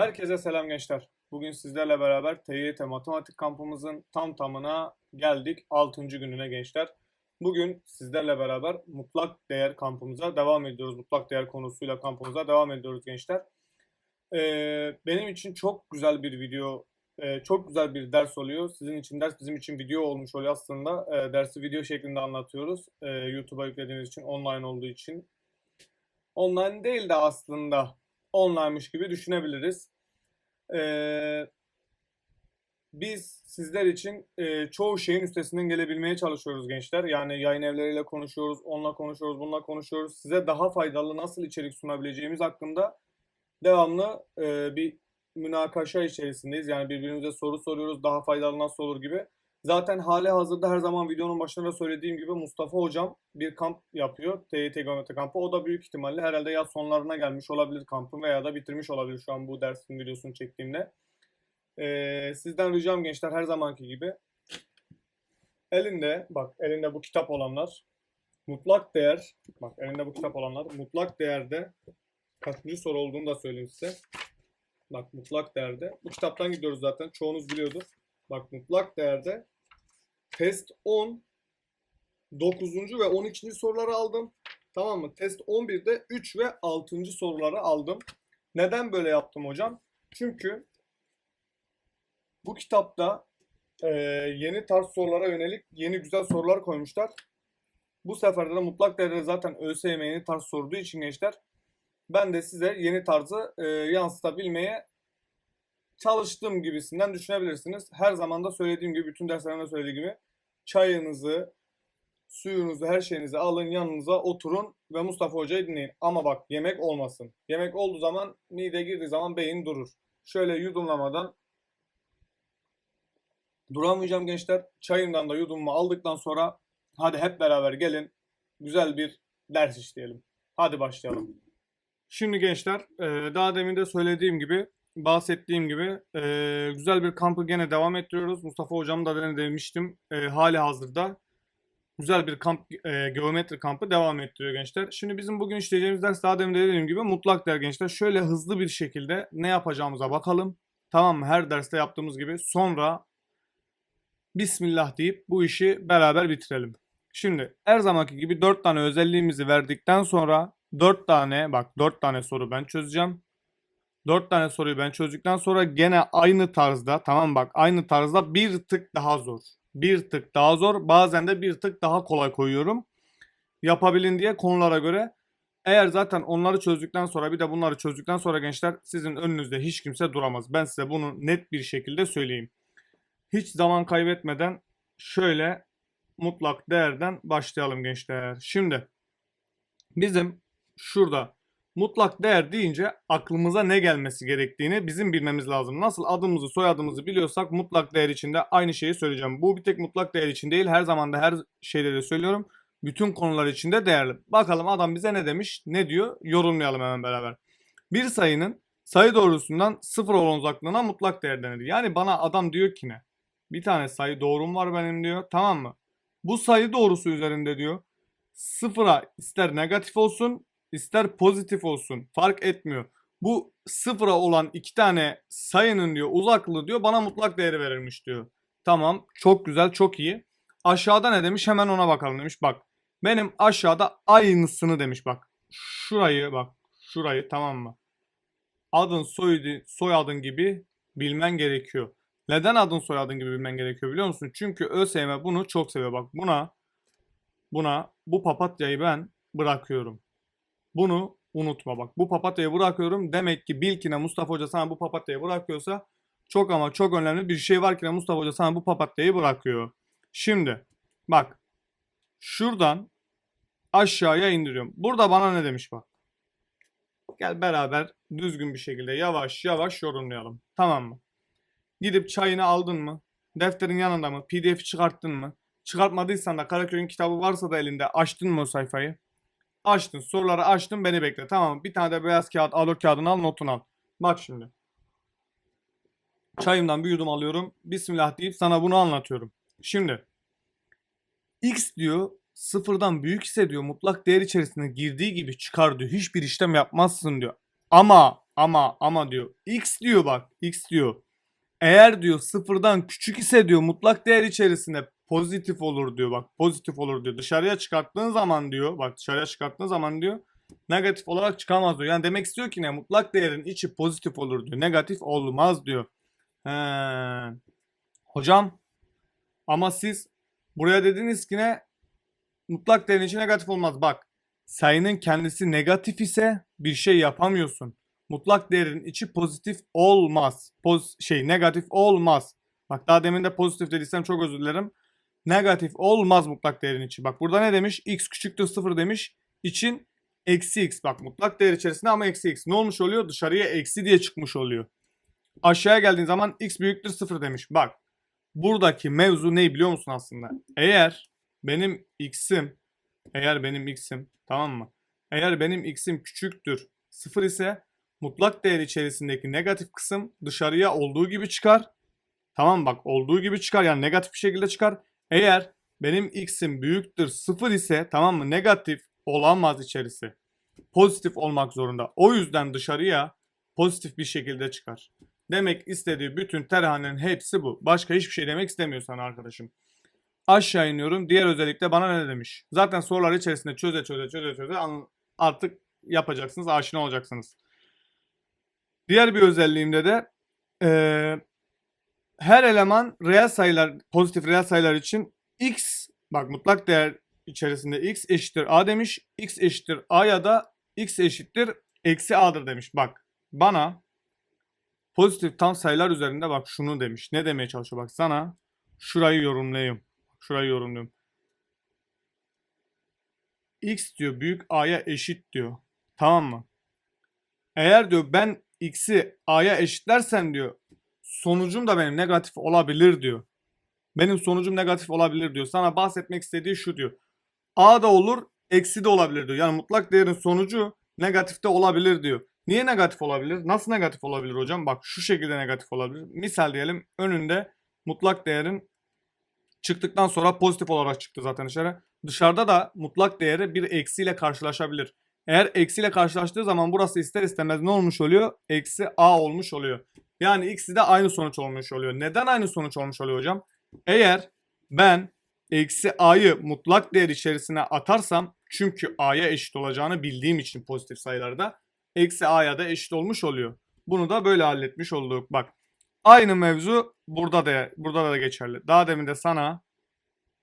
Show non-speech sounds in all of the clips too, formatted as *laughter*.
Herkese selam gençler. Bugün sizlerle beraber TYT Matematik kampımızın tam tamına geldik. 6. gününe gençler. Bugün sizlerle beraber mutlak değer kampımıza devam ediyoruz. Mutlak değer konusuyla kampımıza devam ediyoruz gençler. Ee, benim için çok güzel bir video, e, çok güzel bir ders oluyor. Sizin için ders, bizim için video olmuş oluyor aslında. Ee, dersi video şeklinde anlatıyoruz. Ee, YouTube'a yüklediğimiz için, online olduğu için. Online değil de aslında online'mış gibi düşünebiliriz. Ee, biz sizler için e, çoğu şeyin üstesinden gelebilmeye çalışıyoruz gençler. Yani yayın evleriyle konuşuyoruz, onunla konuşuyoruz, bununla konuşuyoruz. Size daha faydalı nasıl içerik sunabileceğimiz hakkında devamlı e, bir münakaşa içerisindeyiz. Yani birbirimize soru soruyoruz, daha faydalı nasıl olur gibi. Zaten hali hazırda her zaman videonun başında da söylediğim gibi Mustafa Hocam bir kamp yapıyor. TYT Geometri kampı. O da büyük ihtimalle herhalde yaz sonlarına gelmiş olabilir kampın veya da bitirmiş olabilir şu an bu dersin videosunu çektiğimde. Ee, sizden ricam gençler her zamanki gibi elinde bak elinde bu kitap olanlar mutlak değer bak elinde bu kitap olanlar mutlak değerde kaçıncı soru olduğunu da söyleyeyim size. Bak mutlak değerde. Bu kitaptan gidiyoruz zaten. Çoğunuz biliyordur. Bak mutlak değerde test 10 9. ve 12. soruları aldım. Tamam mı? Test 11'de 3 ve 6. soruları aldım. Neden böyle yaptım hocam? Çünkü bu kitapta e, yeni tarz sorulara yönelik yeni güzel sorular koymuşlar. Bu seferde de mutlak değerde zaten ÖSYM yeni tarz sorduğu için gençler ben de size yeni tarzı e, yansıtabilmeye çalıştığım gibisinden düşünebilirsiniz. Her zaman da söylediğim gibi, bütün derslerimde söylediğim gibi çayınızı, suyunuzu, her şeyinizi alın yanınıza oturun ve Mustafa Hoca'yı dinleyin. Ama bak yemek olmasın. Yemek olduğu zaman mide girdiği zaman beyin durur. Şöyle yudumlamadan duramayacağım gençler. Çayımdan da yudumumu aldıktan sonra hadi hep beraber gelin güzel bir ders işleyelim. Hadi başlayalım. Şimdi gençler daha demin de söylediğim gibi bahsettiğim gibi e, güzel bir kampı gene devam ettiriyoruz. Mustafa hocam da ben e, hali hazırda güzel bir kamp e, geometri kampı devam ettiriyor gençler. Şimdi bizim bugün işleyeceğimiz ders daha demin de dediğim gibi mutlak değer gençler. Şöyle hızlı bir şekilde ne yapacağımıza bakalım. Tamam mı? Her derste yaptığımız gibi. Sonra Bismillah deyip bu işi beraber bitirelim. Şimdi her zamanki gibi 4 tane özelliğimizi verdikten sonra 4 tane bak 4 tane soru ben çözeceğim. 4 tane soruyu ben çözdükten sonra gene aynı tarzda tamam bak aynı tarzda bir tık daha zor. Bir tık daha zor bazen de bir tık daha kolay koyuyorum. Yapabilin diye konulara göre. Eğer zaten onları çözdükten sonra bir de bunları çözdükten sonra gençler sizin önünüzde hiç kimse duramaz. Ben size bunu net bir şekilde söyleyeyim. Hiç zaman kaybetmeden şöyle mutlak değerden başlayalım gençler. Şimdi bizim şurada mutlak değer deyince aklımıza ne gelmesi gerektiğini bizim bilmemiz lazım. Nasıl adımızı soyadımızı biliyorsak mutlak değer içinde aynı şeyi söyleyeceğim. Bu bir tek mutlak değer için değil her zaman da her şeyde de söylüyorum. Bütün konular içinde değerli. Bakalım adam bize ne demiş ne diyor yorumlayalım hemen beraber. Bir sayının sayı doğrusundan sıfır olan uzaklığına mutlak değer denir. Yani bana adam diyor ki ne? Bir tane sayı doğrum var benim diyor tamam mı? Bu sayı doğrusu üzerinde diyor sıfıra ister negatif olsun ister pozitif olsun fark etmiyor. Bu sıfıra olan iki tane sayının diyor uzaklığı diyor bana mutlak değeri verilmiş diyor. Tamam çok güzel çok iyi. Aşağıda ne demiş hemen ona bakalım demiş bak. Benim aşağıda aynısını demiş bak. Şurayı bak şurayı tamam mı? Adın soyadı, soyadın gibi bilmen gerekiyor. Neden adın soyadın gibi bilmen gerekiyor biliyor musun? Çünkü ÖSYM bunu çok seviyor. Bak buna buna bu papatyayı ben bırakıyorum. Bunu unutma bak. Bu papatyayı bırakıyorum. Demek ki bil ki ne Mustafa Hoca sana bu papatyayı bırakıyorsa çok ama çok önemli bir şey var ki ne Mustafa Hoca sana bu papatyayı bırakıyor. Şimdi bak şuradan aşağıya indiriyorum. Burada bana ne demiş bak. Gel beraber düzgün bir şekilde yavaş yavaş yorumlayalım. Tamam mı? Gidip çayını aldın mı? Defterin yanında mı? PDF'i çıkarttın mı? Çıkartmadıysan da Karaköy'ün kitabı varsa da elinde açtın mı o sayfayı? Açtın. Soruları açtın beni bekle. Tamam? Bir tane de beyaz kağıt al o kağıdını al notunu al. Bak şimdi. Çayımdan bir yudum alıyorum. Bismillah deyip sana bunu anlatıyorum. Şimdi. X diyor sıfırdan büyük ise diyor mutlak değer içerisine girdiği gibi çıkar diyor. Hiçbir işlem yapmazsın diyor. Ama ama ama diyor. X diyor bak. X diyor. Eğer diyor sıfırdan küçük ise diyor mutlak değer içerisinde pozitif olur diyor bak pozitif olur diyor. Dışarıya çıkarttığın zaman diyor bak dışarıya çıkarttığın zaman diyor negatif olarak çıkamaz diyor. Yani demek istiyor ki ne mutlak değerin içi pozitif olur diyor. Negatif olmaz diyor. He. Hocam ama siz buraya dediniz ki ne mutlak değerin içi negatif olmaz. Bak sayının kendisi negatif ise bir şey yapamıyorsun. Mutlak değerin içi pozitif olmaz. Poz şey negatif olmaz. Bak daha demin de pozitif dediysem çok özür dilerim. Negatif olmaz mutlak değerin içi. Bak burada ne demiş? X küçüktür 0 demiş. İçin eksi x. Bak mutlak değer içerisinde ama eksi x. Ne olmuş oluyor? Dışarıya eksi diye çıkmış oluyor. Aşağıya geldiğin zaman x büyüktür 0 demiş. Bak buradaki mevzu ne biliyor musun aslında? Eğer benim x'im eğer benim x'im tamam mı? Eğer benim x'im küçüktür 0 ise mutlak değer içerisindeki negatif kısım dışarıya olduğu gibi çıkar. Tamam bak olduğu gibi çıkar yani negatif bir şekilde çıkar. Eğer benim x'im büyüktür 0 ise tamam mı negatif olamaz içerisi. Pozitif olmak zorunda. O yüzden dışarıya pozitif bir şekilde çıkar. Demek istediği bütün terhanenin hepsi bu. Başka hiçbir şey demek istemiyor sana arkadaşım. Aşağı iniyorum. Diğer özellikle bana ne demiş? Zaten sorular içerisinde çöze çöze çöze çöze artık yapacaksınız, aşina olacaksınız. Diğer bir özelliğimde de eee, her eleman reel sayılar, pozitif reel sayılar için x, bak mutlak değer içerisinde x eşittir a demiş. x eşittir a ya da x eşittir eksi a'dır demiş. Bak bana pozitif tam sayılar üzerinde bak şunu demiş. Ne demeye çalışıyor bak sana şurayı yorumlayayım. Şurayı yorumluyorum. x diyor büyük a'ya eşit diyor. Tamam mı? Eğer diyor ben x'i a'ya eşitlersen diyor sonucum da benim negatif olabilir diyor. Benim sonucum negatif olabilir diyor. Sana bahsetmek istediği şu diyor. A da olur, eksi de olabilir diyor. Yani mutlak değerin sonucu negatifte olabilir diyor. Niye negatif olabilir? Nasıl negatif olabilir hocam? Bak şu şekilde negatif olabilir. Misal diyelim önünde mutlak değerin çıktıktan sonra pozitif olarak çıktı zaten dışarı. Dışarıda da mutlak değeri bir eksiyle karşılaşabilir. Eğer eksiyle karşılaştığı zaman burası ister istemez ne olmuş oluyor? Eksi a olmuş oluyor. Yani ikisi de aynı sonuç olmuş oluyor. Neden aynı sonuç olmuş oluyor hocam? Eğer ben eksi a'yı mutlak değer içerisine atarsam çünkü a'ya eşit olacağını bildiğim için pozitif sayılarda eksi a'ya da eşit olmuş oluyor. Bunu da böyle halletmiş olduk. Bak aynı mevzu burada da burada da geçerli. Daha demin de sana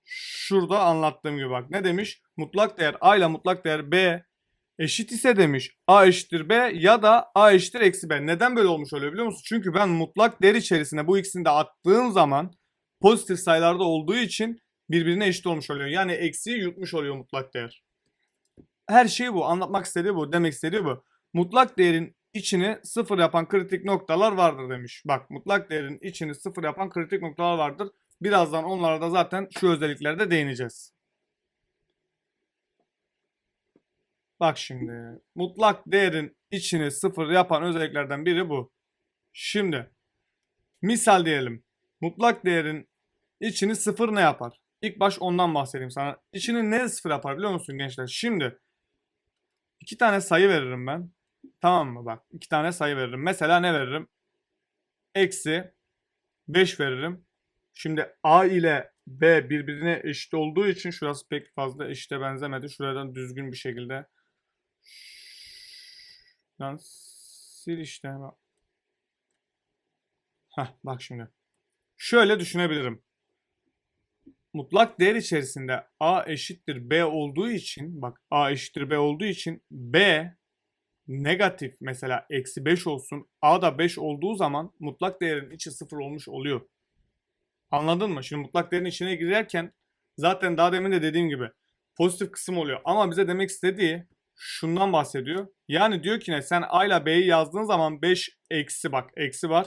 şurada anlattığım gibi bak ne demiş? Mutlak değer a ile mutlak değer b eşit ise demiş a eşittir b ya da a eşittir eksi b. Neden böyle olmuş oluyor biliyor musun? Çünkü ben mutlak değer içerisine bu ikisini de attığım zaman pozitif sayılarda olduğu için birbirine eşit olmuş oluyor. Yani eksiği yutmuş oluyor mutlak değer. Her şey bu. Anlatmak istediği bu. Demek istediği bu. Mutlak değerin içini sıfır yapan kritik noktalar vardır demiş. Bak mutlak değerin içini sıfır yapan kritik noktalar vardır. Birazdan onlara da zaten şu özelliklerde değineceğiz. Bak şimdi mutlak değerin içini sıfır yapan özelliklerden biri bu. Şimdi misal diyelim. Mutlak değerin içini sıfır ne yapar? İlk baş ondan bahsedeyim sana. İçini ne sıfır yapar biliyor musun gençler? Şimdi iki tane sayı veririm ben. Tamam mı? Bak iki tane sayı veririm. Mesela ne veririm? Eksi 5 veririm. Şimdi A ile B birbirine eşit olduğu için şurası pek fazla eşite benzemedi. Şuradan düzgün bir şekilde Lan sil işte. Bak. Heh, bak şimdi. Şöyle düşünebilirim. Mutlak değer içerisinde A eşittir B olduğu için bak A eşittir B olduğu için B negatif mesela eksi 5 olsun A da 5 olduğu zaman mutlak değerin içi 0 olmuş oluyor. Anladın mı? Şimdi mutlak değerin içine girerken zaten daha demin de dediğim gibi pozitif kısım oluyor. Ama bize demek istediği şundan bahsediyor. Yani diyor ki ne sen A ile B'yi yazdığın zaman 5 eksi bak eksi var.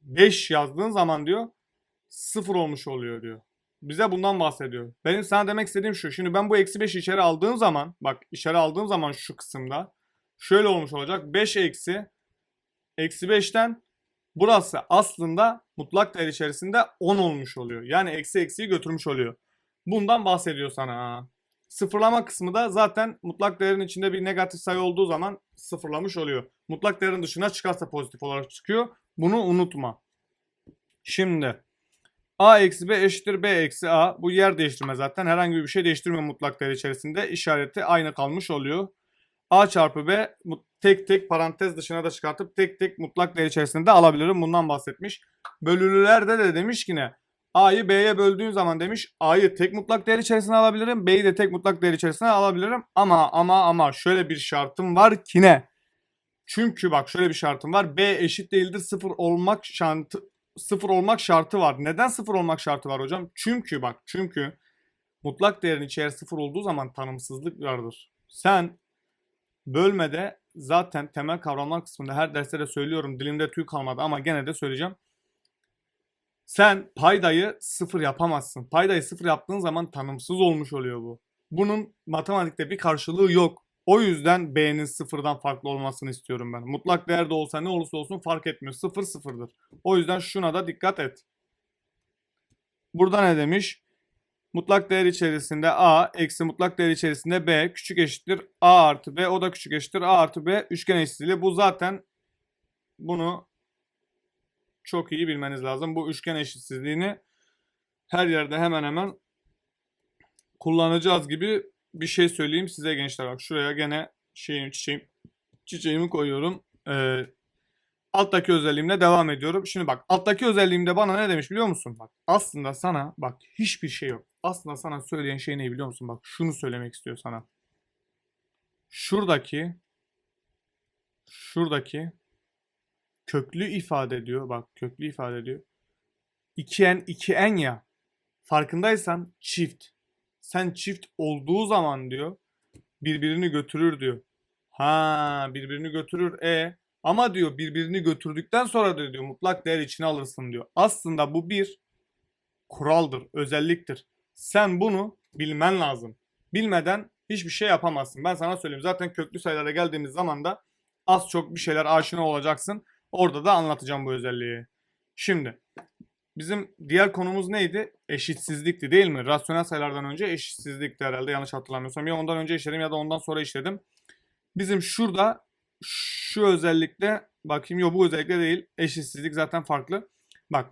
5 yazdığın zaman diyor 0 olmuş oluyor diyor. Bize bundan bahsediyor. Benim sana demek istediğim şu. Şimdi ben bu eksi 5'i içeri aldığım zaman bak içeri aldığım zaman şu kısımda şöyle olmuş olacak. 5 eksi eksi 5'ten burası aslında mutlak değer içerisinde 10 olmuş oluyor. Yani eksi eksiyi götürmüş oluyor. Bundan bahsediyor sana. Sıfırlama kısmı da zaten mutlak değerin içinde bir negatif sayı olduğu zaman sıfırlamış oluyor. Mutlak değerin dışına çıkarsa pozitif olarak çıkıyor. Bunu unutma. Şimdi a eksi b eşittir b eksi a. Bu yer değiştirme zaten. Herhangi bir şey değiştirmiyor mutlak değer içerisinde. İşareti aynı kalmış oluyor. a çarpı b tek tek parantez dışına da çıkartıp tek tek mutlak değer içerisinde de alabilirim. Bundan bahsetmiş. Bölülülerde de demiş ki ne? A'yı B'ye böldüğün zaman demiş A'yı tek mutlak değer içerisine alabilirim. B'yi de tek mutlak değer içerisine alabilirim. Ama ama ama şöyle bir şartım var ki ne? Çünkü bak şöyle bir şartım var. B eşit değildir sıfır olmak şartı sıfır olmak şartı var. Neden sıfır olmak şartı var hocam? Çünkü bak çünkü mutlak değerin içeri sıfır olduğu zaman tanımsızlık vardır. Sen bölmede zaten temel kavramlar kısmında her derste de söylüyorum. Dilimde tüy kalmadı ama gene de söyleyeceğim. Sen paydayı sıfır yapamazsın. Paydayı sıfır yaptığın zaman tanımsız olmuş oluyor bu. Bunun matematikte bir karşılığı yok. O yüzden B'nin sıfırdan farklı olmasını istiyorum ben. Mutlak değerde olsa ne olursa olsun fark etmiyor. Sıfır sıfırdır. O yüzden şuna da dikkat et. Burada ne demiş? Mutlak değer içerisinde A eksi mutlak değer içerisinde B küçük eşittir A artı B. O da küçük eşittir A artı B üçgen eşitliği. Bu zaten bunu çok iyi bilmeniz lazım. Bu üçgen eşitsizliğini her yerde hemen hemen kullanacağız gibi bir şey söyleyeyim size gençler. Bak şuraya gene şeyim çiçeğim çiçeğimi koyuyorum. Ee, alttaki özelliğimle devam ediyorum. Şimdi bak alttaki özelliğimde bana ne demiş biliyor musun? Bak aslında sana bak hiçbir şey yok. Aslında sana söyleyen şey ne biliyor musun? Bak şunu söylemek istiyor sana. Şuradaki şuradaki köklü ifade ediyor. Bak köklü ifade ediyor. 2n 2n ya. Farkındaysan çift. Sen çift olduğu zaman diyor birbirini götürür diyor. Ha birbirini götürür. E ama diyor birbirini götürdükten sonra da diyor mutlak değer içine alırsın diyor. Aslında bu bir kuraldır, özelliktir. Sen bunu bilmen lazım. Bilmeden hiçbir şey yapamazsın. Ben sana söyleyeyim. Zaten köklü sayılara geldiğimiz zaman da az çok bir şeyler aşina olacaksın. Orada da anlatacağım bu özelliği. Şimdi bizim diğer konumuz neydi? Eşitsizlikti değil mi? Rasyonel sayılardan önce eşitsizlikti herhalde yanlış hatırlamıyorsam. Ya ondan önce işledim ya da ondan sonra işledim. Bizim şurada şu özellikle bakayım yok bu özellikle değil. Eşitsizlik zaten farklı. Bak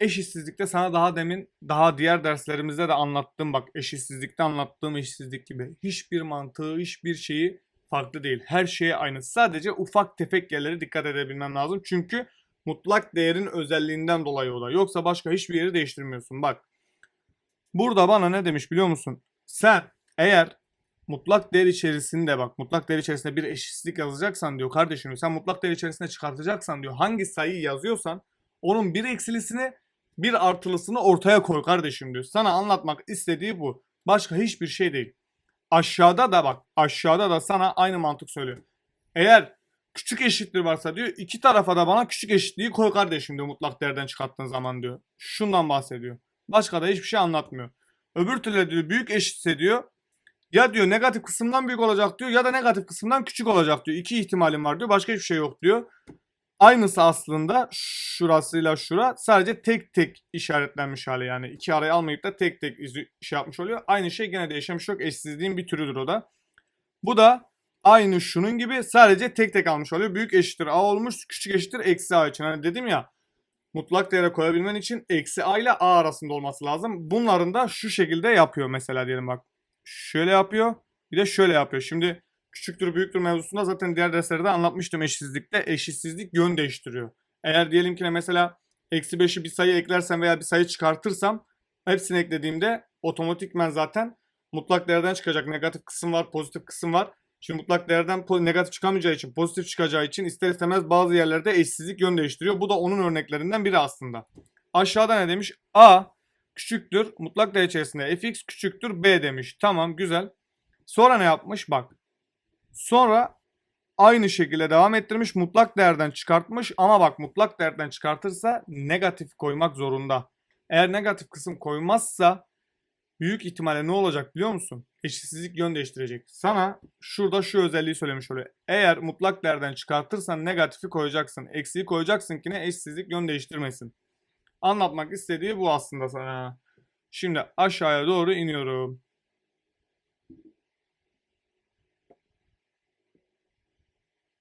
eşitsizlikte sana daha demin daha diğer derslerimizde de anlattığım bak eşitsizlikte anlattığım eşitsizlik gibi hiçbir mantığı hiçbir şeyi farklı değil. Her şeye aynı. Sadece ufak tefek yerlere dikkat edebilmem lazım. Çünkü mutlak değerin özelliğinden dolayı o da. Yoksa başka hiçbir yeri değiştirmiyorsun. Bak. Burada bana ne demiş biliyor musun? Sen eğer mutlak değer içerisinde bak mutlak değer içerisinde bir eşitsizlik yazacaksan diyor kardeşim sen mutlak değer içerisinde çıkartacaksan diyor hangi sayıyı yazıyorsan onun bir eksilisini bir artılısını ortaya koy kardeşim diyor. Sana anlatmak istediği bu. Başka hiçbir şey değil. Aşağıda da bak aşağıda da sana aynı mantık söylüyor. Eğer küçük eşittir varsa diyor iki tarafa da bana küçük eşitliği koy kardeşim diyor mutlak değerden çıkarttığın zaman diyor. Şundan bahsediyor. Başka da hiçbir şey anlatmıyor. Öbür türlü diyor büyük eşitse diyor ya diyor negatif kısımdan büyük olacak diyor ya da negatif kısımdan küçük olacak diyor. İki ihtimalim var diyor. Başka hiçbir şey yok diyor. Aynısı aslında şurasıyla şura sadece tek tek işaretlenmiş hali yani iki arayı almayıp da tek tek şey yapmış oluyor. Aynı şey gene şey yok. Eşsizliğin bir türüdür o da. Bu da aynı şunun gibi sadece tek tek almış oluyor. Büyük eşittir a olmuş küçük eşittir eksi a için. Hani dedim ya mutlak değere koyabilmen için eksi a ile a arasında olması lazım. Bunların da şu şekilde yapıyor mesela diyelim bak. Şöyle yapıyor bir de şöyle yapıyor. Şimdi küçüktür büyüktür mevzusunda zaten diğer derslerde anlatmıştım eşitsizlikte. Eşitsizlik yön değiştiriyor. Eğer diyelim ki mesela eksi 5'i bir sayı eklersem veya bir sayı çıkartırsam hepsini eklediğimde otomatikmen zaten mutlak değerden çıkacak negatif kısım var pozitif kısım var. Şimdi mutlak değerden negatif çıkamayacağı için pozitif çıkacağı için ister istemez bazı yerlerde eşsizlik yön değiştiriyor. Bu da onun örneklerinden biri aslında. Aşağıda ne demiş? A küçüktür mutlak değer içerisinde fx küçüktür b demiş. Tamam güzel. Sonra ne yapmış? Bak. Sonra aynı şekilde devam ettirmiş. Mutlak değerden çıkartmış ama bak mutlak değerden çıkartırsa negatif koymak zorunda. Eğer negatif kısım koymazsa büyük ihtimalle ne olacak biliyor musun? Eşitsizlik yön değiştirecek. Sana şurada şu özelliği söylemiş oluyor. Eğer mutlak değerden çıkartırsan negatifi koyacaksın. Eksiği koyacaksın ki ne eşitsizlik yön değiştirmesin. Anlatmak istediği bu aslında sana. Şimdi aşağıya doğru iniyorum.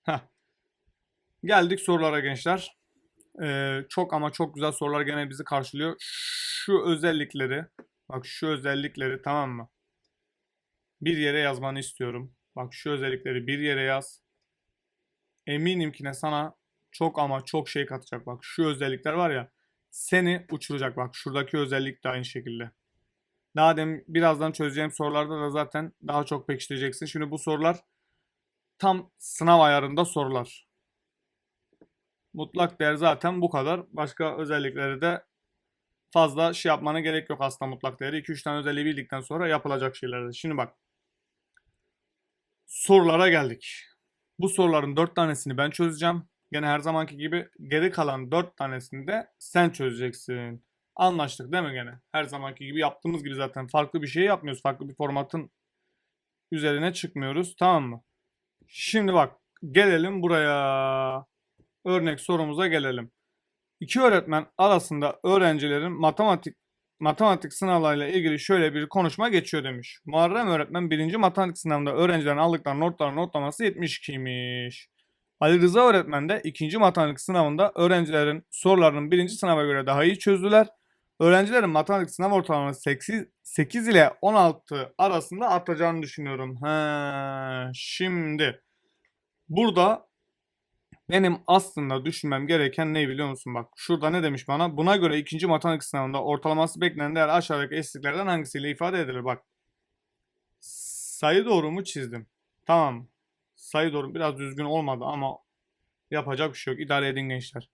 Heh. Geldik sorulara gençler. Ee, çok ama çok güzel sorular gene bizi karşılıyor. Şu özellikleri, bak şu özellikleri tamam mı? Bir yere yazmanı istiyorum. Bak şu özellikleri bir yere yaz. Eminim ki ne sana çok ama çok şey katacak. Bak şu özellikler var ya seni uçuracak. Bak şuradaki özellik de aynı şekilde. Daha demin birazdan çözeceğim sorularda da zaten daha çok pekiştireceksin. Şimdi bu sorular tam sınav ayarında sorular. Mutlak değer zaten bu kadar. Başka özellikleri de fazla şey yapmana gerek yok aslında mutlak değeri. 2-3 tane özelliği bildikten sonra yapılacak şeylerdir. Şimdi bak. Sorulara geldik. Bu soruların 4 tanesini ben çözeceğim. Gene her zamanki gibi geri kalan 4 tanesini de sen çözeceksin. Anlaştık değil mi gene? Her zamanki gibi yaptığımız gibi zaten farklı bir şey yapmıyoruz. Farklı bir formatın üzerine çıkmıyoruz. Tamam mı? Şimdi bak gelelim buraya. Örnek sorumuza gelelim. İki öğretmen arasında öğrencilerin matematik matematik sınavlarıyla ilgili şöyle bir konuşma geçiyor demiş. Muharrem öğretmen birinci matematik sınavında öğrencilerin aldıkları notların notlaması 72'ymiş. Ali Rıza öğretmen de ikinci matematik sınavında öğrencilerin sorularının birinci sınava göre daha iyi çözdüler. Öğrencilerin matematik sınav ortalaması 8, 8 ile 16 arasında artacağını düşünüyorum. He, şimdi burada benim aslında düşünmem gereken ne biliyor musun? Bak şurada ne demiş bana? Buna göre ikinci matematik sınavında ortalaması beklenen değer aşağıdaki eşitliklerden hangisiyle ifade edilir? Bak sayı doğru mu çizdim? Tamam. Sayı doğru biraz düzgün olmadı ama yapacak bir şey yok. İdare edin gençler.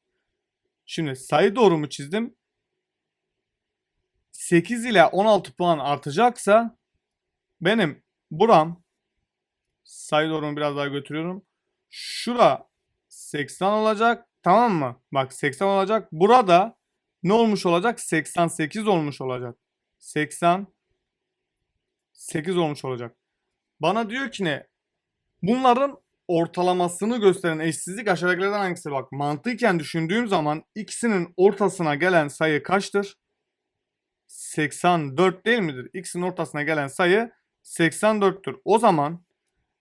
Şimdi sayı doğru mu çizdim? 8 ile 16 puan artacaksa benim buram sayı doğru mu biraz daha götürüyorum. Şura 80 olacak. Tamam mı? Bak 80 olacak. Burada ne olmuş olacak? 88 olmuş olacak. 80 8 olmuş olacak. Bana diyor ki ne? Bunların ortalamasını gösteren eşsizlik aşağıdakilerden hangisi? Bak mantıken düşündüğüm zaman ikisinin ortasına gelen sayı kaçtır? 84 değil midir? X'in ortasına gelen sayı 84'tür. O zaman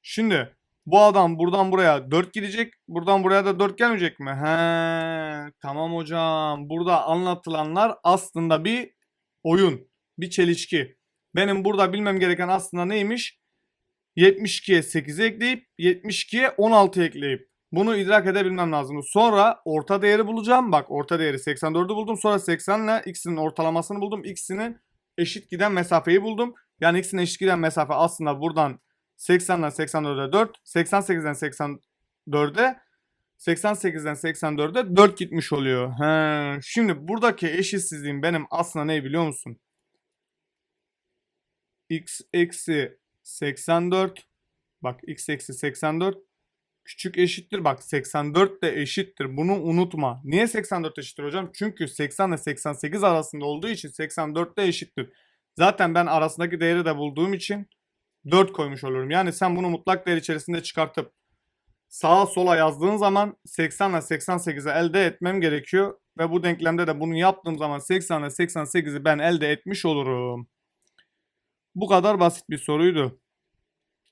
şimdi bu adam buradan buraya 4 gidecek. Buradan buraya da 4 gelmeyecek mi? He, tamam hocam. Burada anlatılanlar aslında bir oyun. Bir çelişki. Benim burada bilmem gereken aslında neymiş? 72'ye 8 ekleyip 72'ye 16 ekleyip bunu idrak edebilmem lazım. Sonra orta değeri bulacağım. Bak orta değeri 84'ü buldum. Sonra 80 ile x'inin ortalamasını buldum. x'inin eşit giden mesafeyi buldum. Yani x'in eşit giden mesafe aslında buradan 80'den 84'e 4, 88'den 84'e 88'den 84'e 4 gitmiş oluyor. He. Şimdi buradaki eşitsizliğim benim aslında ne biliyor musun? x eksi 84 bak x eksi 84 küçük eşittir. Bak 84 de eşittir. Bunu unutma. Niye 84 eşittir hocam? Çünkü 80 ile 88 arasında olduğu için 84 de eşittir. Zaten ben arasındaki değeri de bulduğum için 4 koymuş olurum. Yani sen bunu mutlak değer içerisinde çıkartıp sağa sola yazdığın zaman 80 ile 88'i elde etmem gerekiyor. Ve bu denklemde de bunu yaptığım zaman 80 ile 88'i ben elde etmiş olurum. Bu kadar basit bir soruydu.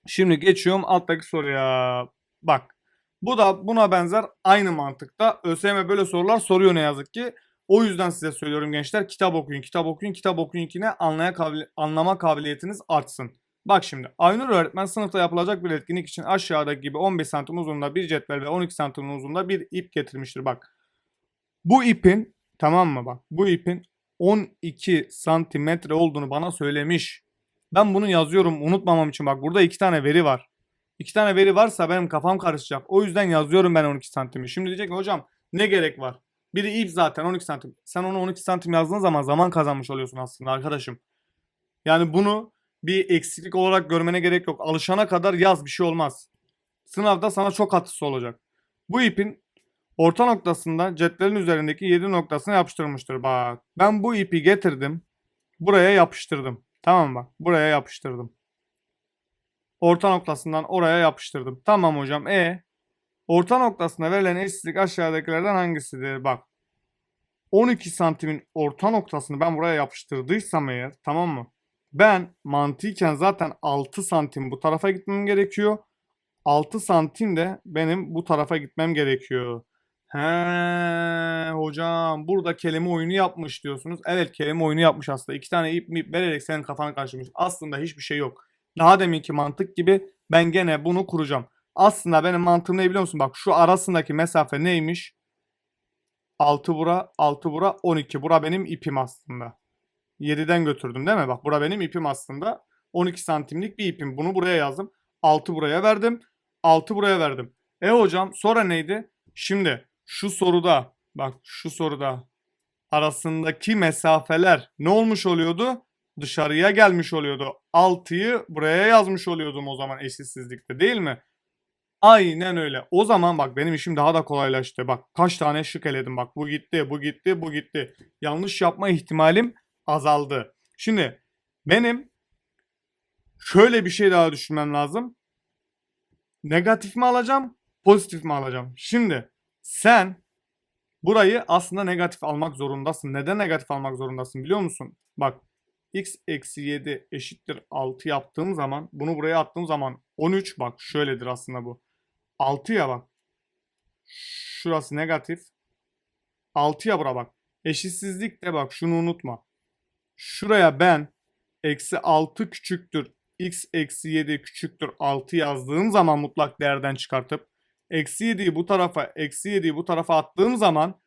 Şimdi geçiyorum alttaki soruya. Bak. Bu da buna benzer aynı mantıkta. ÖSYM böyle sorular soruyor ne yazık ki. O yüzden size söylüyorum gençler. Kitap okuyun, kitap okuyun, kitap okuyun ki ne anlaya kabili- anlama kabiliyetiniz artsın. Bak şimdi Aynur öğretmen sınıfta yapılacak bir etkinlik için aşağıdaki gibi 15 santim uzunluğunda bir cetvel ve 12 santim uzunluğunda bir ip getirmiştir. Bak bu ipin tamam mı bak bu ipin 12 santimetre olduğunu bana söylemiş. Ben bunu yazıyorum unutmamam için bak burada iki tane veri var. İki tane veri varsa benim kafam karışacak. O yüzden yazıyorum ben 12 santimi. Şimdi diyecek ki hocam ne gerek var? Biri ip zaten 12 santim. Sen onu 12 santim yazdığın zaman zaman kazanmış oluyorsun aslında arkadaşım. Yani bunu bir eksiklik olarak görmene gerek yok. Alışana kadar yaz bir şey olmaz. Sınavda sana çok katısı olacak. Bu ipin orta noktasında cetvelin üzerindeki 7 noktasına yapıştırmıştır. Bak ben bu ipi getirdim. Buraya yapıştırdım. Tamam mı? bak. Buraya yapıştırdım. Orta noktasından oraya yapıştırdım. Tamam hocam. E orta noktasına verilen eşitlik aşağıdakilerden hangisidir? Bak. 12 santimin orta noktasını ben buraya yapıştırdıysam eğer tamam mı? Ben mantıken zaten 6 santim bu tarafa gitmem gerekiyor. 6 santim de benim bu tarafa gitmem gerekiyor. He hocam burada kelime oyunu yapmış diyorsunuz. Evet kelime oyunu yapmış aslında. İki tane ip mip vererek senin kafanı karıştırmış. Aslında hiçbir şey yok. Daha deminki mantık gibi ben gene bunu kuracağım. Aslında benim mantığım ne biliyor musun? Bak şu arasındaki mesafe neymiş? 6 bura, 6 bura, 12. Bura benim ipim aslında. 7'den götürdüm değil mi? Bak bura benim ipim aslında. 12 santimlik bir ipim. Bunu buraya yazdım. 6 buraya verdim. 6 buraya verdim. E hocam sonra neydi? Şimdi şu soruda bak şu soruda arasındaki mesafeler ne olmuş oluyordu? Dışarıya gelmiş oluyordu. 6'yı buraya yazmış oluyordum o zaman eşitsizlikte değil mi? Aynen öyle. O zaman bak benim işim daha da kolaylaştı. Bak kaç tane şık eledim. Bak bu gitti, bu gitti, bu gitti. Yanlış yapma ihtimalim azaldı. Şimdi benim şöyle bir şey daha düşünmem lazım. Negatif mi alacağım, pozitif mi alacağım? Şimdi sen burayı aslında negatif almak zorundasın. Neden negatif almak zorundasın biliyor musun? Bak x eksi 7 eşittir 6 yaptığım zaman bunu buraya attığım zaman 13 bak şöyledir aslında bu. 6 ya bak. Şurası negatif. 6 ya bura bak. Eşitsizlik de bak şunu unutma. Şuraya ben eksi 6 küçüktür x eksi 7 küçüktür 6 yazdığım zaman mutlak değerden çıkartıp eksi 7'yi bu tarafa eksi 7'yi bu tarafa attığım zaman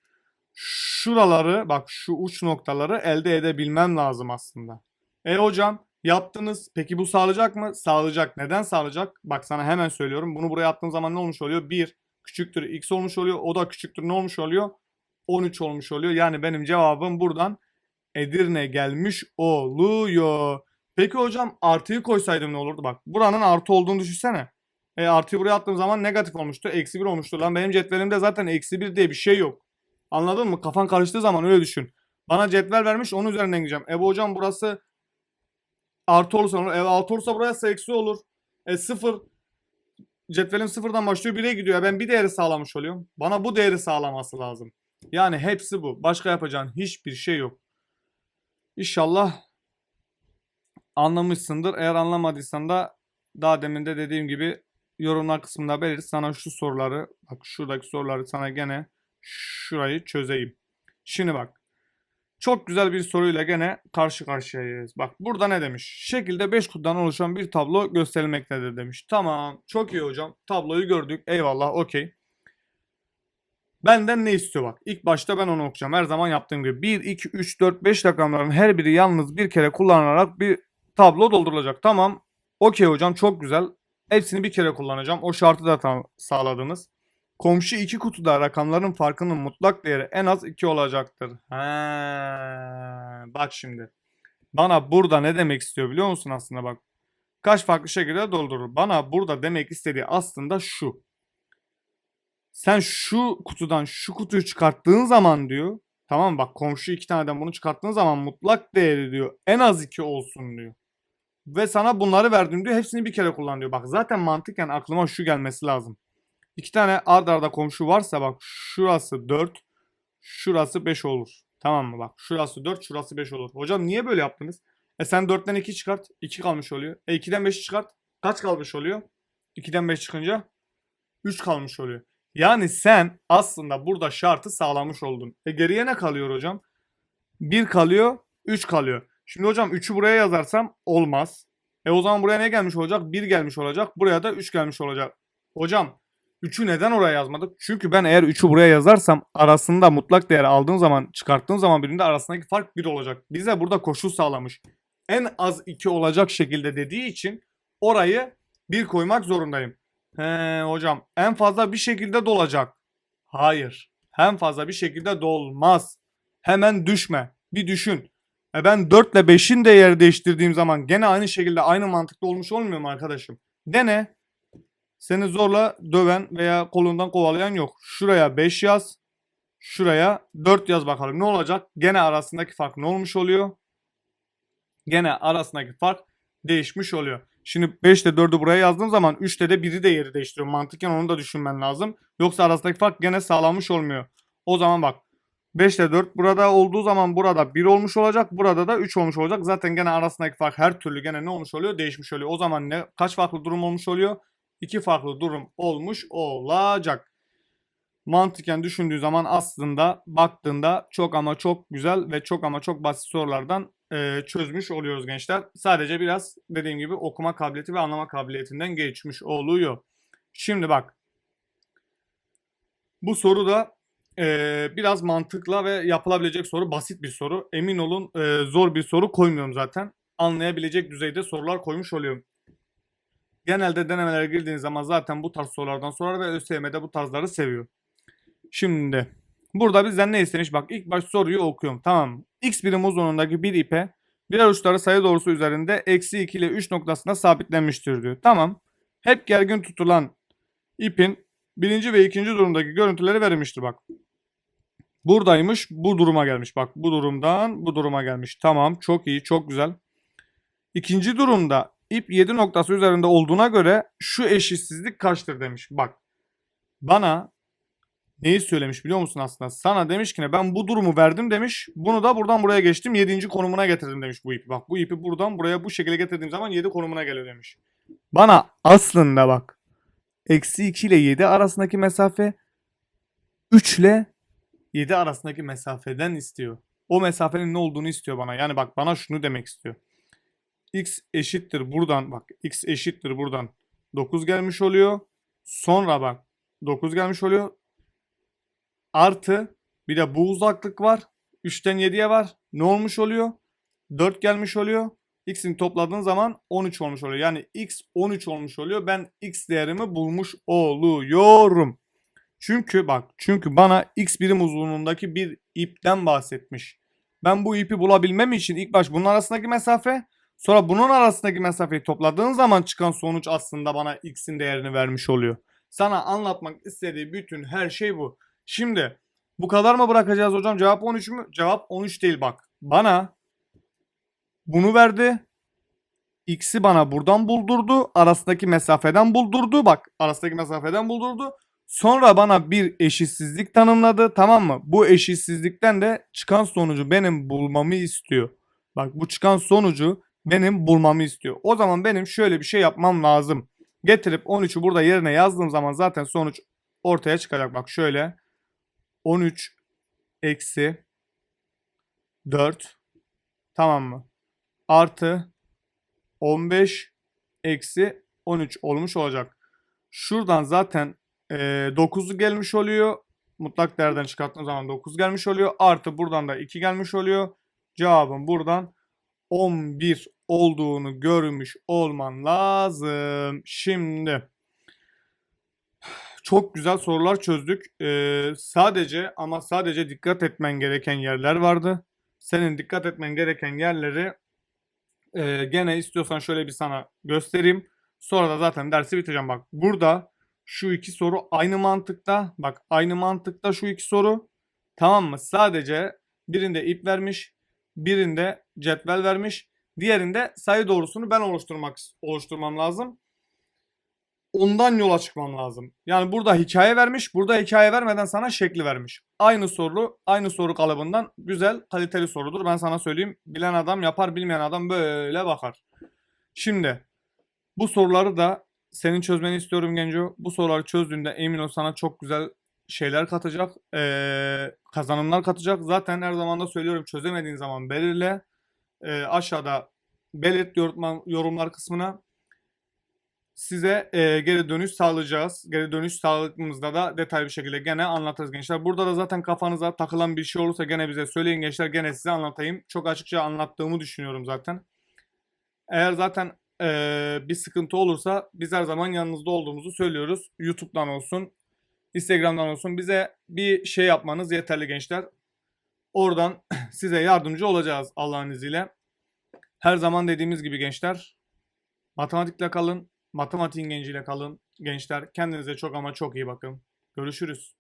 şuraları bak şu uç noktaları elde edebilmem lazım aslında. E hocam yaptınız. Peki bu sağlayacak mı? Sağlayacak. Neden sağlayacak? Bak sana hemen söylüyorum. Bunu buraya attığım zaman ne olmuş oluyor? 1 küçüktür x olmuş oluyor. O da küçüktür ne olmuş oluyor? 13 olmuş oluyor. Yani benim cevabım buradan Edirne gelmiş oluyor. Peki hocam artıyı koysaydım ne olurdu? Bak buranın artı olduğunu düşünsene. E, artıyı buraya attığım zaman negatif olmuştu. Eksi 1 olmuştu. Lan benim cetvelimde zaten eksi 1 diye bir şey yok. Anladın mı? Kafan karıştığı zaman öyle düşün. Bana cetvel vermiş onun üzerinden gideceğim. E bu hocam burası artı olursa olur. E altı olursa burası eksi olur. E sıfır. Cetvelim sıfırdan başlıyor 1'e gidiyor. Ben bir değeri sağlamış oluyorum. Bana bu değeri sağlaması lazım. Yani hepsi bu. Başka yapacağın hiçbir şey yok. İnşallah anlamışsındır. Eğer anlamadıysan da daha demin de dediğim gibi yorumlar kısmında belirt. Sana şu soruları bak şuradaki soruları sana gene şurayı çözeyim. Şimdi bak. Çok güzel bir soruyla gene karşı karşıyayız. Bak burada ne demiş? Şekilde 5 kutudan oluşan bir tablo gösterilmektedir demiş. Tamam. Çok iyi hocam. Tabloyu gördük. Eyvallah. Okey. Benden ne istiyor bak. İlk başta ben onu okuyacağım. Her zaman yaptığım gibi. 1, 2, 3, 4, 5 rakamların her biri yalnız bir kere kullanılarak bir tablo doldurulacak. Tamam. Okey hocam çok güzel. Hepsini bir kere kullanacağım. O şartı da tam sağladınız. Komşu iki kutuda rakamların farkının mutlak değeri en az 2 olacaktır. He, bak şimdi. Bana burada ne demek istiyor biliyor musun aslında bak. Kaç farklı şekilde doldurur. Bana burada demek istediği aslında şu. Sen şu kutudan şu kutuyu çıkarttığın zaman diyor. Tamam bak komşu iki taneden bunu çıkarttığın zaman mutlak değeri diyor. En az 2 olsun diyor. Ve sana bunları verdim diyor. Hepsini bir kere kullan diyor. Bak zaten mantıken aklıma şu gelmesi lazım. İki tane ard arda komşu varsa bak şurası 4, şurası 5 olur. Tamam mı bak şurası 4, şurası 5 olur. Hocam niye böyle yaptınız? E sen 4'ten 2 çıkart, 2 kalmış oluyor. E 2'den 5 çıkart, kaç kalmış oluyor? 2'den 5 çıkınca 3 kalmış oluyor. Yani sen aslında burada şartı sağlamış oldun. E geriye ne kalıyor hocam? 1 kalıyor, 3 kalıyor. Şimdi hocam 3'ü buraya yazarsam olmaz. E o zaman buraya ne gelmiş olacak? 1 gelmiş olacak. Buraya da 3 gelmiş olacak. Hocam 3'ü neden oraya yazmadık? Çünkü ben eğer 3'ü buraya yazarsam arasında mutlak değer aldığım zaman çıkarttığım zaman birinde arasındaki fark 1 olacak. Bize burada koşul sağlamış. En az 2 olacak şekilde dediği için orayı 1 koymak zorundayım. He hocam en fazla bir şekilde dolacak. Hayır. Hem fazla bir şekilde dolmaz. Hemen düşme. Bir düşün. E ben 4 ile 5'in de yer değiştirdiğim zaman gene aynı şekilde aynı mantıklı olmuş olmuyor mu arkadaşım? Dene. Seni zorla döven veya kolundan kovalayan yok. Şuraya 5 yaz. Şuraya 4 yaz bakalım. Ne olacak? Gene arasındaki fark ne olmuş oluyor? Gene arasındaki fark değişmiş oluyor. Şimdi 5 ile 4'ü buraya yazdığım zaman 3 ile de 1'i de yeri değiştiriyor. Mantıken onu da düşünmen lazım. Yoksa arasındaki fark gene sağlanmış olmuyor. O zaman bak 5 ile 4 burada olduğu zaman burada 1 olmuş olacak. Burada da 3 olmuş olacak. Zaten gene arasındaki fark her türlü gene ne olmuş oluyor? Değişmiş oluyor. O zaman ne kaç farklı durum olmuş oluyor? iki farklı durum olmuş olacak. Mantıken düşündüğü zaman aslında baktığında çok ama çok güzel ve çok ama çok basit sorulardan e, çözmüş oluyoruz gençler. Sadece biraz dediğim gibi okuma kabiliyeti ve anlama kabiliyetinden geçmiş oluyor. Şimdi bak. Bu soru da e, biraz mantıkla ve yapılabilecek soru. Basit bir soru. Emin olun e, zor bir soru koymuyorum zaten. Anlayabilecek düzeyde sorular koymuş oluyorum. Genelde denemelere girdiğiniz zaman zaten bu tarz sorulardan sorar ve ÖSYM'de bu tarzları seviyor. Şimdi burada bizden ne istemiş? Bak ilk baş soruyu okuyorum. Tamam? X birim uzunluğundaki bir ipe birer uçları sayı doğrusu üzerinde eksi 2 ile 3 noktasına sabitlenmiştir diyor. Tamam. Hep gergin tutulan ipin birinci ve ikinci durumdaki görüntüleri verilmiştir bak. Buradaymış bu duruma gelmiş. Bak bu durumdan bu duruma gelmiş. Tamam çok iyi çok güzel. İkinci durumda ip 7 noktası üzerinde olduğuna göre şu eşitsizlik kaçtır demiş. Bak bana neyi söylemiş biliyor musun aslında? Sana demiş ki ne ben bu durumu verdim demiş. Bunu da buradan buraya geçtim 7. konumuna getirdim demiş bu ipi. Bak bu ipi buradan buraya bu şekilde getirdiğim zaman 7 konumuna geliyor demiş. Bana aslında bak eksi 2 ile 7 arasındaki mesafe 3 ile 7 arasındaki mesafeden istiyor. O mesafenin ne olduğunu istiyor bana. Yani bak bana şunu demek istiyor. X eşittir buradan bak X eşittir buradan 9 gelmiş oluyor. Sonra bak 9 gelmiş oluyor. Artı bir de bu uzaklık var. 3'ten 7'ye var. Ne olmuş oluyor? 4 gelmiş oluyor. X'ini topladığın zaman 13 olmuş oluyor. Yani X 13 olmuş oluyor. Ben X değerimi bulmuş oluyorum. Çünkü bak çünkü bana X birim uzunluğundaki bir ipten bahsetmiş. Ben bu ipi bulabilmem için ilk baş bunun arasındaki mesafe sonra bunun arasındaki mesafeyi topladığın zaman çıkan sonuç aslında bana X'in değerini vermiş oluyor. Sana anlatmak istediği bütün her şey bu. Şimdi bu kadar mı bırakacağız hocam? Cevap 13 mü? Cevap 13 değil bak. Bana bunu verdi. X'i bana buradan buldurdu. Arasındaki mesafeden buldurdu. Bak arasındaki mesafeden buldurdu. Sonra bana bir eşitsizlik tanımladı. Tamam mı? Bu eşitsizlikten de çıkan sonucu benim bulmamı istiyor. Bak bu çıkan sonucu benim bulmamı istiyor. O zaman benim şöyle bir şey yapmam lazım. Getirip 13'ü burada yerine yazdığım zaman zaten sonuç ortaya çıkacak. Bak şöyle 13 eksi 4 tamam mı? Artı 15 eksi 13 olmuş olacak. Şuradan zaten e, 9'u gelmiş oluyor. Mutlak değerden çıkarttığım zaman 9 gelmiş oluyor. Artı buradan da 2 gelmiş oluyor. Cevabın buradan 11 olduğunu görmüş olman lazım. Şimdi çok güzel sorular çözdük. Ee, sadece ama sadece dikkat etmen gereken yerler vardı. Senin dikkat etmen gereken yerleri e, gene istiyorsan şöyle bir sana göstereyim. Sonra da zaten dersi bitireceğim. Bak burada şu iki soru aynı mantıkta. Bak aynı mantıkta şu iki soru. Tamam mı? Sadece birinde ip vermiş, birinde cetvel vermiş, diğerinde sayı doğrusunu ben oluşturmak oluşturmam lazım. Ondan yola çıkmam lazım. Yani burada hikaye vermiş, burada hikaye vermeden sana şekli vermiş. Aynı soru, aynı soru kalıbından güzel, kaliteli sorudur. Ben sana söyleyeyim. Bilen adam yapar, bilmeyen adam böyle bakar. Şimdi bu soruları da senin çözmeni istiyorum Genco. Bu soruları çözdüğünde emin ol sana çok güzel şeyler katacak, ee, kazanımlar katacak. Zaten her zaman da söylüyorum çözemediğin zaman belirle. Ee, aşağıda belirt yorumlar kısmına size e, geri dönüş sağlayacağız. Geri dönüş sağladığımızda da detaylı bir şekilde gene anlatırız gençler. Burada da zaten kafanıza takılan bir şey olursa gene bize söyleyin gençler. Gene size anlatayım. Çok açıkça anlattığımı düşünüyorum zaten. Eğer zaten e, bir sıkıntı olursa biz her zaman yanınızda olduğumuzu söylüyoruz. YouTube'dan olsun, Instagram'dan olsun bize bir şey yapmanız yeterli gençler. Oradan *clears throat* size yardımcı olacağız Allah'ın izniyle. Her zaman dediğimiz gibi gençler matematikle kalın, matematiğin genciyle kalın gençler. Kendinize çok ama çok iyi bakın. Görüşürüz.